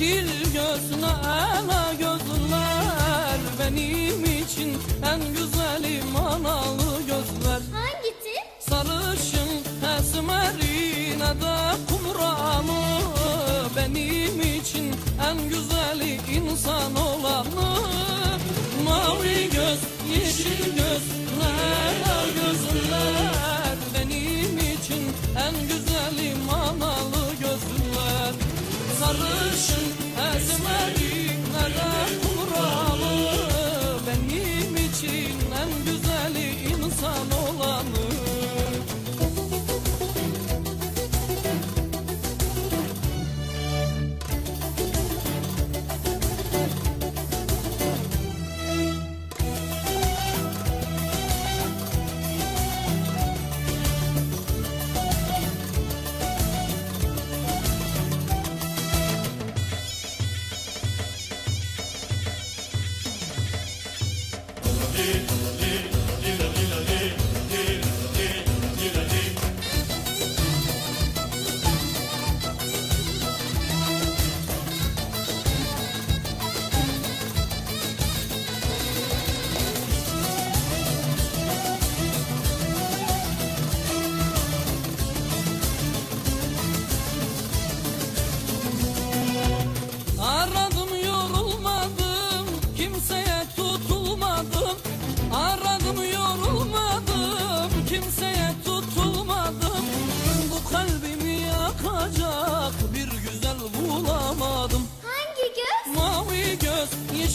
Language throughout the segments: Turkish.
ne ela gözler Benim için en güzeli manalı gözler Hangisi? Sarışın esmerine de kumralı Benim için en güzeli insan olanı Mavi göz, yeşil göz, Sarışın esmerine de Brasil.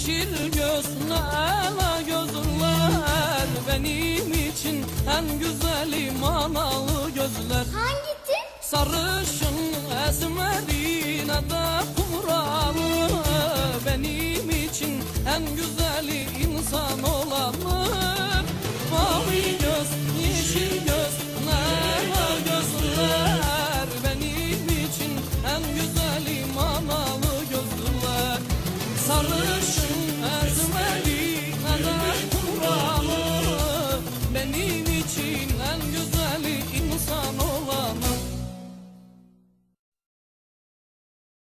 Yeşil göz, ne ela gözler. Benim için en güzeli manalı gözler. Hangisi? Sarışın esmerine de kumralı. Benim için en güzeli insan olanı işin en güzeli insan ol.